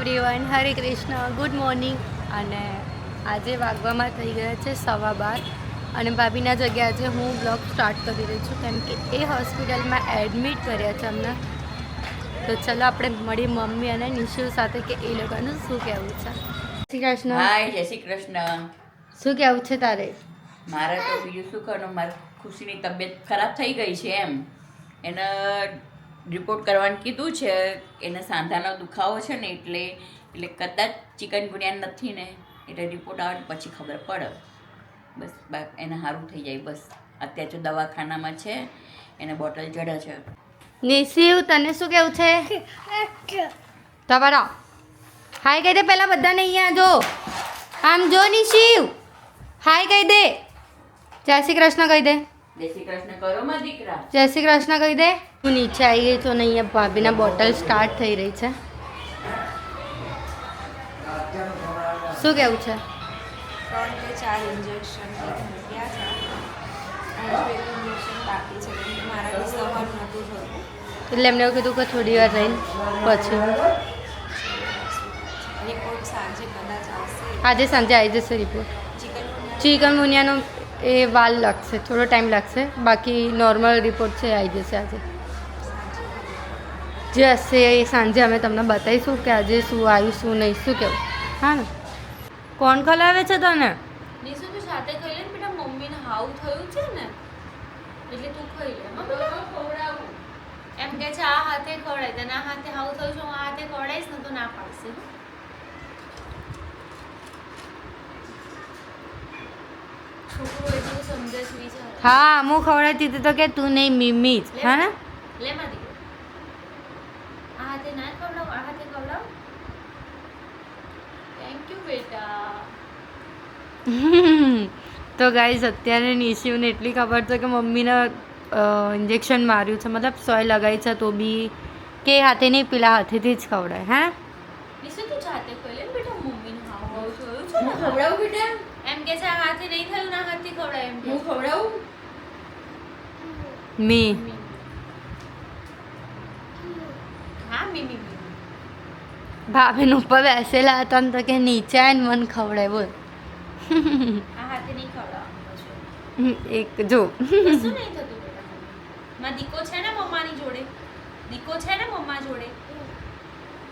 Everyone Hare Krishna good morning અને આજે વાગવામાં થઈ ગયા છે સવા બાર. અને ભાભીના જગ્યાએ આજે હું બ્લોગ સ્ટાર્ટ કરી રહી છું. કેમ કે એ હોસ્પિટલમાં એડમિટ કર્યા છે અમને. તો ચલો આપણે મળીએ મમ્મી અને નિશુ સાથે કે એ લોકોનું શું કહેવું છે. શ્રી કૃષ્ણ. હાય જય શ્રી કૃષ્ણ. શું કહેવું છે તારે? મારે તો બીજું શું કરવાનું? મારી ખુશીની તબિયત ખરાબ થઈ ગઈ છે એમ. એને રિપોર્ટ કરવાનું કીધું છે, એને સાંધાનો દુખાવો છે ને એટલે એટલે કદાચ ચિકન ગુણ્યા નથી ને, એટલે રિપોર્ટ આવે પછી ખબર પડે. બસ એને સારું થઈ જાય, બસ. અત્યારે જો દવાખાનામાં છે, એને બોટલ ચડે છે. નિશિવ, તને શું કેવું છે? તમારા. હાય કહી દે પહેલાં બધાને અહીંયા, જો. આમ જો નિશિવ. હાય કહી દે. જય શ્રી કૃષ્ણ કહી દે. જય શ્રી કૃષ્ણ કરો માં દીકરા. જય શ્રી કૃષ્ણ કહી દે. હું નીચે આવી ગઈ છું અને અહીંયા ભાભીના બોટલ સ્ટાર્ટ થઈ રહી છે. શું કેવું છે? ચાર ઇન્જેક્શન એટલે એમને એવું કીધું કે થોડી વાર રહીને પછી. આજે સાંજે આવી જશે રિપોર્ટ ચિકન ચિકન મુનિયાનો એ વાર લાગશે થોડો ટાઈમ લાગશે. બાકી નોર્મલ રિપોર્ટ છે આવી જશે આજે. જે હશે એ સાંજે અમે તમને બતાવીશું કે આજે શું આવ્યું શું નહીં શું કેવું. હા ને? કોણ ખલાવે છે તને? નિશુ તું સાથે ખાઈ લે બેટા. મમ્મીને હાવ થયું છે ને. એટલે તું ખાઈ લે. મમ્મી ખવડાવું. એમ કે છે આ હાથે ખવડાય. તને આ હાથે હાવ થયું છે હું આ હાથે ખવડાવીશ ને તો ના પાડશે. હો. હા ખવડાવતી હતી તો કે તું નહીં મિમી જ. હા ને? તો ગાઈઝ અત્યારે નિશિવને એટલી ખબર છે કે મમ્મીને ઇન્જેક્શન માર્યું છે. મતલબ સોય લગાવી છે તો બી કે હાથે નહીં પેલા હાથેથી જ ખવડાય હા? નિશુ તું જાતે ખાઈ બેટા મમ્મીને હાવ હાવ થયું છે. ને ખવડાવું બેટા? એમ કે છે હાથે નહીં થયું ના હાથથી ખવડાય એમ હું ખવડાવું? મી. હા ભાભીન ઉપર બેસેલા હતા ને તો કે નીચે આવીને મન ખવડાય બોલ. આ હાથે નહીં ખવડાવવાનું પછી એક જો. કશું નહીં થતું માં દીકો છે ને મમ્માની જોડે? દીકો છે ને મમ્મા જોડે?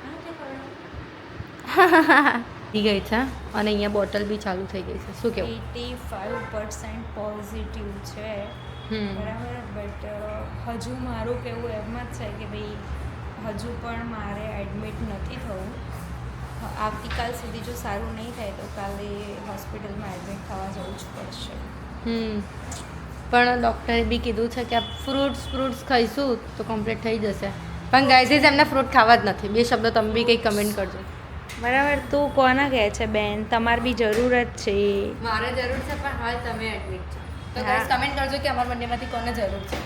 હા ખવડાવ. થઈ ગઈ છે અને અહીંયા બોટલ બી ચાલુ થઈ ગઈ છે. શું કેવું? એટી ફાઇવ પર્સન્ટ પોઝિટિવ છે. બરાબર? બટ હજુ મારું કહેવું એમ જ છે કે ભાઈ હજુ પણ મારે એડમિટ નથી થવું. આવતીકાલ સુધી જો સારું નહીં થાય તો કાલે હોસ્પિટલમાં એડમિટ થવા જવું જ પડશે. પણ ડૉક્ટરે બી કીધું છે કે ફ્રૂટ્સ ફ્રૂટ્સ ખાઈશું તો કમ્પ્લીટ થઈ જશે. પણ ગાઈઝીઝ એમને ફ્રૂટ ખાવા જ નથી. બે શબ્દો તમે બી કંઈક કમેન્ટ કરજો. બરાબર તું કોને કહે છે બેન? તમારે બી જરૂરત છે મારે જરૂર છે પણ હાલ તમે એડમિટ છો. તો. કમેન્ટ કરજો કે અમારા બંનેમાંથી કોને જરૂર છે.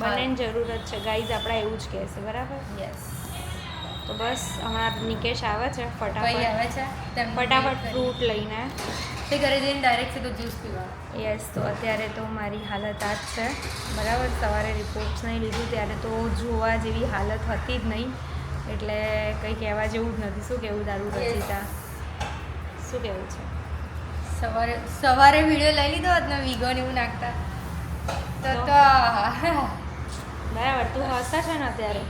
બંનેને જરૂરત છે. ગાઈઝ આપણા એવું જ કહેશે બરાબર? યસ તો બસ હમણાં નિકેશ આવે છે ફટાફટ. આવે છે? ફટાફટ ફ્રૂટ લઈને. તે ઘરે જઈને ડાયરેક્ટ સીધો જ્યુસ પીવા યસ તો અત્યારે તો મારી હાલત આ જ છે. બરાબર સવારે રિપોર્ટ્સ નહીં લીધું ત્યારે તો જોવા જેવી હાલત હતી જ નહીં. એટલે કંઈ કહેવા જેવું જ નથી. શું કહેવું તારું Yes. રચિતા? શું કહેવું છે? સવારે સવારે વીડિયો લઈ લીધો હતો ને વીગો ને એવું નાખતા. તો તો? બરાબર. તું હસતા છે ને અત્યારે?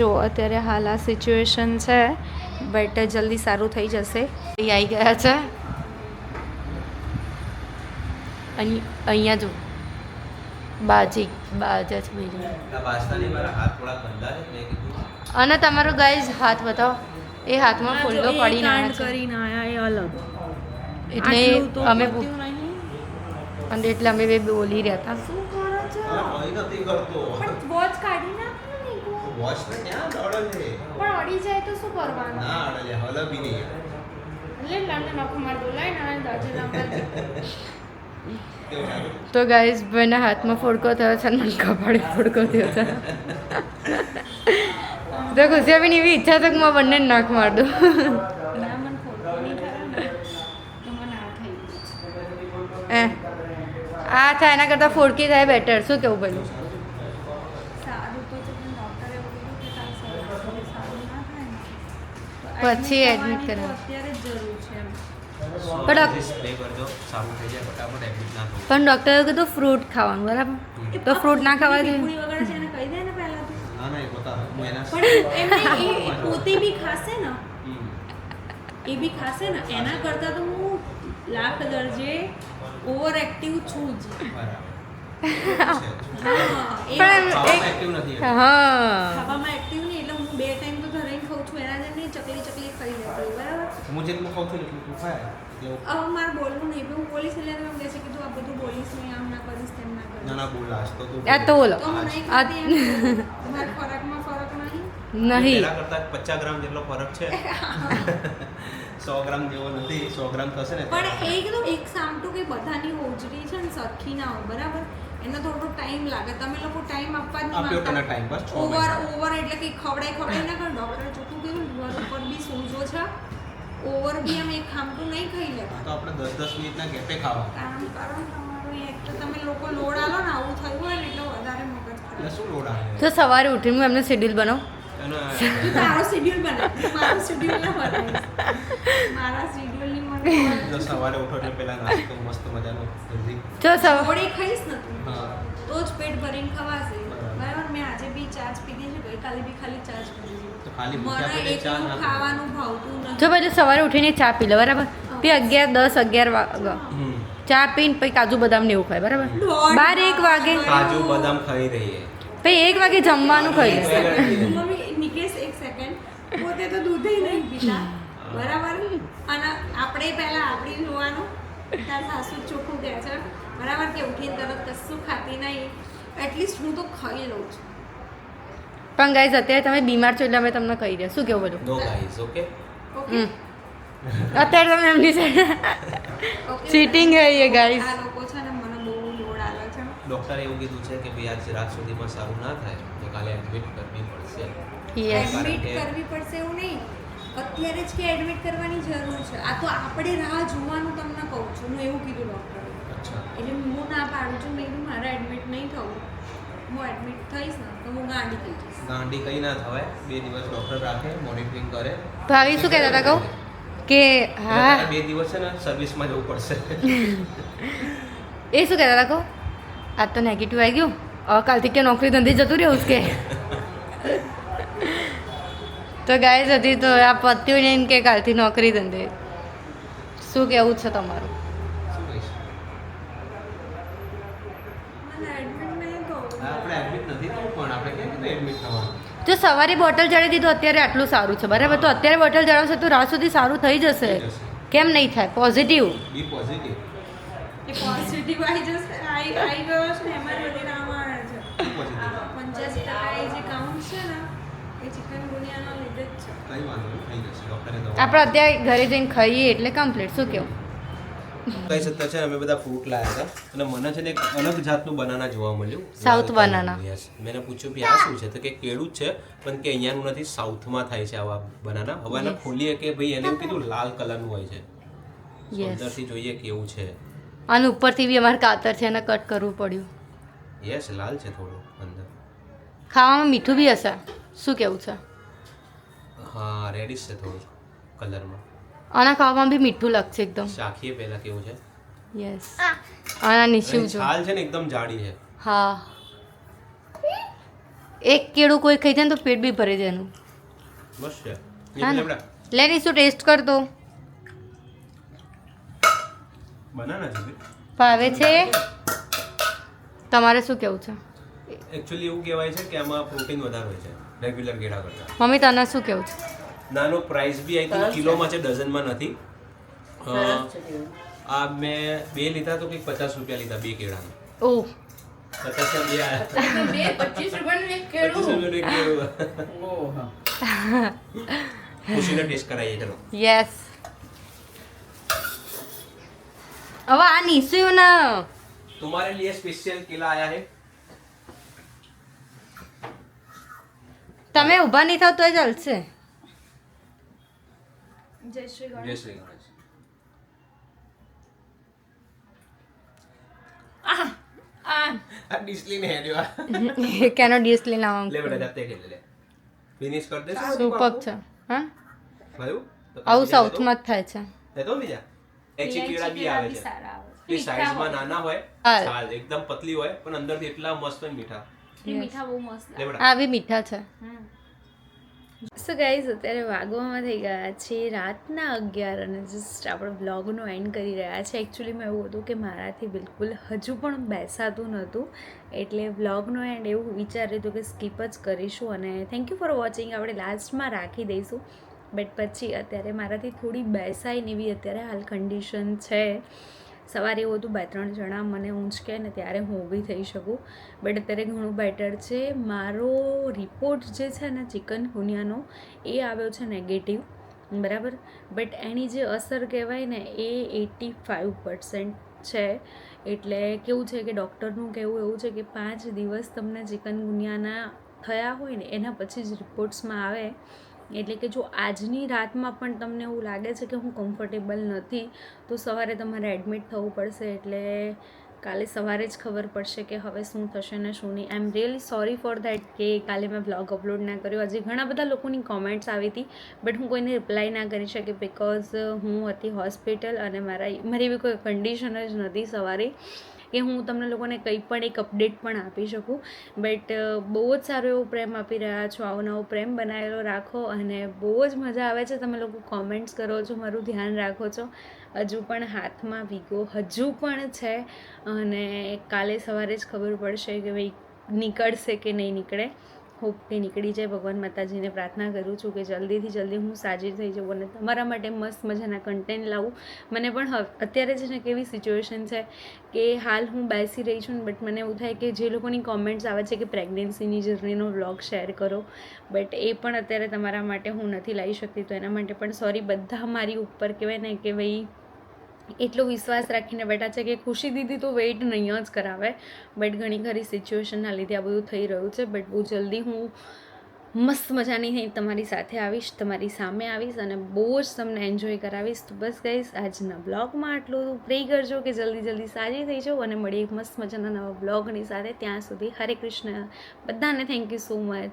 જો અત્યારે હાલ આ સિચ્યુએશન છે બટ જલ્દી સારું થઈ જશે. એ આવી ગયા છે. અહીં અહીંયા જો. બાજી બાજા છે બીજું આ પાસ્તાની મારા હાથ થોડા ગંદા છે મેં કીધું અને તમારો ગાઈઝ હાથ બતાવો. એ હાથમાં ફૂલ્લો પડી ના કરીને આયા એ અલગ. એટલે અમે અને એટલે અમે બે બોલી રહ્યા હતા. શું કરો છો? કરતો. વોચ કાઢી નાખો વોચ ને ક્યાં દોડે પણ અડી જાય તો શું કરવાનું? ના અડે હલે બી નહીં એટલે લામને નખ માર બોલાય ને દાજે ના કેવું સારું તો ગાઈઝ ભાઈના હાથમાં ફોડકો થયો છે મને કપાળે ફોડકો થયો છે. તો બી એવી ઈચ્છા તક આ બંને નાક માર મને આ એ આ થાય એના કરતાં ફોડકી થાય બેટર શું કેવું પેલું પછી એડમિટ ના પણ ડૉક્ટરે કીધું ફ્રૂટ ખાવાનું બરાબર? તો ફ્રૂટ ના ખાવા જોઈએ હું એના પણ એમને એ એ પોતે બી ખાશે ને. એ બી ખાશે ને. એના કરતાં તો હું લાખ દરજે ઓવર એક્ટિવ છું જ. ખાવામાં એક્ટિવ નથી એમ. હા. ખાવામાં એક્ટિવ નહીં એટલે હું બે ટાઈમ તો ધરાઈને ખાઉં છું. એના જેમ નહીં ચકલી ચકલી ખાઈ લેતી બરાબર? હું જેટલું ખાઉં છું એટલું તું ખાય. હવે મારે બોલવું નહીં પણ હું બોલીશ એટલે એમ કહે છે કે તું આ બધું બોલીશ નહીં આમ ના કરીશ તેમ ના ના કરીશ. ના તો તું આ તો બોલો. તો ખોરાકમાં ફરક નહીં. પહેલા કરતા પચાસ ગ્રામ જેટલો ફરક છે. સો ગ્રામ જેવો નથી સો ગ્રામ થશે ને. પણ એ કીધું એક સામટું કે બધાની હોજરી છે ને સરખી ના હોય બરાબર? એનો થોડો ટાઈમ લાગે. તમે લોકો ટાઈમ આપવા જ આપ્યો તને નહીં બસ ઓવર ઓવર એટલે કે ખવડાય ખવડાય ના કરો ડોક્ટર ચોખ્ખું કીધું લીવર ઉપર બી સોજો છે. ઓવર બી અમે એક ખામટું નહીં ખાઈ લેવા તો આપણે દસ દસ મિનિટના ગેપે ખાવા. કામ કરો ને તમારું એક તો તમે લોકો લોડ આલો ને આવું થયું હોય ને એટલે વધારે મગજ ખરાબ. શું લોડ આવે? તો સવારે ઉઠીને એમને શેડ્યુલ બનાવું? તું તારો શેડ્યુલ બના. મારું શેડ્યુલ ના બનાવીશ મારા શેડ્યુલની મને જો સવારે ઉઠો એટલે પેલા નાસ્તો મસ્ત મજાનો જલ્દી. જો સવાર થોડી ખાઈશ ને તું? હા. તો જ પેટ ભરીને ખવાશે. બરાબર. મેં આજે બી ચા જ પીધી છે ગઈકાલે બી ખાલી ચા જ પીધી તો છે ના. ખાવાનું ભાવતું જો નથી પછી સવારે ઉઠીને ચા પી લે બરાબર? પછી અગિયાર દસ અગિયાર વાગે ચા પીને પછી કાજુ બદામ ને એવું ખાય બરાબર? બાર એક વાગે કાજુ બદામ ખાઈ રહીએ. પછી એક વાગે જમવાનું ખાઈ લે મમ્મી નિકેશ એક સેકન્ડ પોતે તો દૂધે નહીં પીતા. બરાબર? અને આપણે પહેલા આપણી જોવાનું. તાર સાસુ ચોખ્ખું કહે છે. બરાબર કે ઉઠીને તરત કશું ખાતી નહીં. એટલીસ્ટ હું તો ખાઈ લઉં છું. પણ ગાઈઝ અત્યારે તમે બીમાર છો એટલે અમે તમને કહી દઈએ શું કેવું બધું? No guys okay okay hmm. અત્યારે તમે એમની છે. ચીટિંગ હે है ગાઈઝ આ લોકો છે ને મને બહુ લોડ આવે છે. ડોક્ટરે એવું કીધું છે કે ભાઈ આજ રાત સુધીમાં સારું ના થાય. તો કાલે એડમિટ કરવી પડશે. એડમિટ કરવી પડશે એવું નહીં. અત્યારે જ કે એડમિટ કરવાની જરૂર છે. આ તો આપણે રાહ જોવાનું તમને કહું છું. હું એવું કીધું ડૉક્ટરે એટલે હું ના પાડું છું. મેં કીધું મારે એડમિટ નહીં થવું. હું એડમિટ થઈશ ને તો હું ગાંડી થઈ જઈશ. ગાંડી કઈ ના થવાય. બે દિવસ ડૉક્ટર રાખે મોનિટરિંગ કરે. ભાવી શું કહેતા હતા કહું? કે હા. બે દિવસ છે ને સર્વિસમાં જવું પડશે. એ શું કહેતા હતા કહું? આજ તો નેગેટિવ આવી ગયું. કાલથી કે નોકરી ધંધે જતું રહ્યું કે? તો ગાય હતી તો આ પત્યું નહીં કે કાલથી નોકરી ધંધે. શું કેવું છે તમારું? જો સવારે બોટલ ચડાવી દીધું અત્યારે આટલું સારું છે. બરાબર? તો અત્યારે બોટલ ચડાવશે તો રાત સુધી સારું થઈ જશે. કેમ નહીં થાય? પોઝિટિવ પોઝિટિવ એ પોઝિટિવ આવી જશે. આવી ગયો છે એમાં પંચ્યાસી ટકા જે કાઉન્ટ છે ને એ ચિકન ગુનિયાના લીધે જ છે. કઈ વાંધો નહીં થઈ જશે. ડોક્ટરે દવા આપણે અત્યારે ઘરે જઈને ખાઈએ એટલે કમ્પ્લીટ શું કેવું? કઈ સત્તા છે અમે બધા ફ્રૂટ લાયા હતા. અને મને છે ને એક અલગ જાતનું બનાના જોવા મળ્યું. South yes. મેં પૂછ્યું કે આ શું છે? તો કે કેળું જ છે પણ કે અહીંયાનું નથી સાઉથમાં થાય છે આવા બનાના હવે એને ખોલીએ કે ભાઈ એને કીધું લાલ કલરનું હોય છે. અંદરથી જોઈએ કેવું છે. અને ઉપરથી બી અમારે કાતર છે એને કટ કરવું પડ્યું. યસ લાલ છે થોડું અંદર. ખાવામાં મીઠું બી હશે. શું કેવું છે? હા રેડિશ છે થોડું કલરમાં આના ખાવામાં બી મીઠું લાગશે એકદમ. શાખીએ પહેલા કેવું છે? યસ આના નીચે જો છાલ છે ને એકદમ જાડી છે. હા. એક કેળું કોઈ ખાઈ જાય તો પેટ બી ભરે જાય એનું. બસ છે. લે શું ટેસ્ટ કર દો બનાના છે ભાવે છે? તમારે શું કેવું છે? એકચ્યુઅલી એવું કહેવાય છે કે આમાં પ્રોટીન વધારે હોય છે. રેગ્યુલર કેળા કરતાં મમ્મી તને શું કેવું છે નાનો પ્રાઇસ બી આઈ થિંક સરસ છે. કિલોમાં છે ડઝનમાં નથી અ, સરસ છે કેવું. આ મેં બે લીધા તો કંઈક પચાસ રૂપિયા લીધા બે કેળાના ઓહ પચાસના બે આયા બે પચીસ રૂપિયાનું એક પચીસ કેળું રૂપિયાનું એક કેળું. ઓહો. ખુશીને ટેસ્ટ કરાવીએ ચલો યસ હવે આ નીસ્યું ના तुम्हारे लिए स्पेशल केला आया है તમે ઊભા નહીં થાવ તો એ ચાલશે. જય શ્રી ગણેશ. નામ લે હા? ભાઈ આવું સાઉથમાં જ થાય છે. બીજા? એચિક્યુરા બી આવે છે. સારા નાના હોય એકદમ પતલી હોય પણ અંદરથી એટલા મસ્ત અને મીઠા. એ મીઠા બહુ મસ્ત લે બી મીઠા છે. સો ગાઈઝ અત્યારે વાગવામાં થઈ ગયા છે રાતના અગિયાર અને જસ્ટ આપણે બ્લોગનો એન્ડ કરી રહ્યા છે. એકચ્યુઅલીમાં એવું હતું કે મારાથી બિલકુલ હજુ પણ બેસાતું નહોતું. એટલે બ્લોગનો એન્ડ એવું વિચાર્યું હતું કે સ્કીપ જ કરીશું અને થેન્ક યુ ફોર વોચિંગ આપણે લાસ્ટમાં રાખી દઈશું. બટ પછી અત્યારે મારાથી થોડી બેસાય ને એવી અત્યારે હાલ કન્ડિશન છે. સવારે એવું હતું બે ત્રણ જણા મને ઊંચકે ને ત્યારે હું ઊભી થઈ શકું. બટ અત્યારે ઘણું બેટર છે. મારો રિપોર્ટ જે છે ને, ચિકન ગુનિયાનો, એ આવ્યો છે નેગેટિવ બરાબર? બટ એની જે અસર કહેવાય ને, એ એટી ફાઇવ પર્સન્ટ છે. એટલે કેવું છે કે ડૉક્ટરનું કહેવું એવું છે કે પાંચ દિવસ તમને ચિકન ગુનિયાના થયા હોય ને, એના પછી જ રિપોર્ટ્સમાં આવે. એટલે કે જો આજની રાતમાં પણ તમને એવું લાગે છે કે હું કમ્ફર્ટેબલ નથી, તો સવારે તમારે એડમિટ થવું પડશે. એટલે કાલે સવારે જ ખબર પડશે કે હવે શું થશે ને શું નહીં. I am really sorry for that કે કાલે મેં બ્લોગ અપલોડ ના કર્યો. હજી ઘણા બધા લોકોની કોમેન્ટ્સ આવી હતી બટ હું કોઈને રિપ્લાય ના કરી શકી બિકોઝ હું હતી હોસ્પિટલ અને મારા, મારી એવી કોઈ કન્ડિશન જ નથી સવારે. કે હું તમને લોકોને કંઈ પણ એક અપડેટ પણ આપી શકું. બટ બહુ જ સારો એવો પ્રેમ આપી રહ્યા છો, આવો નવો પ્રેમ બનાવેલો રાખો અને બહુ જ મજા આવે છે તમે લોકો કોમેન્ટ્સ કરો છો, મારું ધ્યાન રાખો છો. હજુ પણ હાથમાં વીગો હજુ પણ છે અને કાલે સવારે જ ખબર પડશે કે ભાઈ નીકળશે કે નહીં નીકળે. હોપ કે નીકળી જાય ભગવાન માતાજીને પ્રાર્થના કરું છું કે જલ્દીથી જલ્દી હું સાજી થઈ જાઉં અને તમારા માટે મસ્ત મજાના કન્ટેન્ટ લાવું. મને પણ અત્યારે છે ને કેવી સિચ્યુએશન છે કે હાલ હું બેસી રહી છું બટ મને એવું થાય કે જે લોકોની કોમેન્ટ્સ આવે છે કે પ્રેગ્નન્સીની જર્નીનો વ્લોગ શેર કરો બટ એ પણ અત્યારે તમારા માટે હું નથી લાવી શકતી. તો એના માટે પણ સોરી બધા મારી ઉપર કહેવાય ને કે ભાઈ એટલો વિશ્વાસ રાખીને બેઠા છે કે ખુશી દીદી તો વેઇટ નહીં જ કરાવે. બટ ઘણી ખરી સિચ્યુએશનના લીધે આ બધું થઈ રહ્યું છે. બટ બહુ જલ્દી હું મસ્ત મજાની તમારી સાથે આવીશ, તમારી સામે આવીશ અને બહુ જ તમને એન્જોય કરાવીશ. તો બસ ગઈશ આજના બ્લોગમાં આટલું પ્રે કરજો કે જલ્દી જલ્દી સાજી થઈ જાઓ અને મળીએ મસ્ત મજાના નવા બ્લોગની સાથે. ત્યાં સુધી હરે કૃષ્ણ. બધાને થેન્ક યુ સો મચ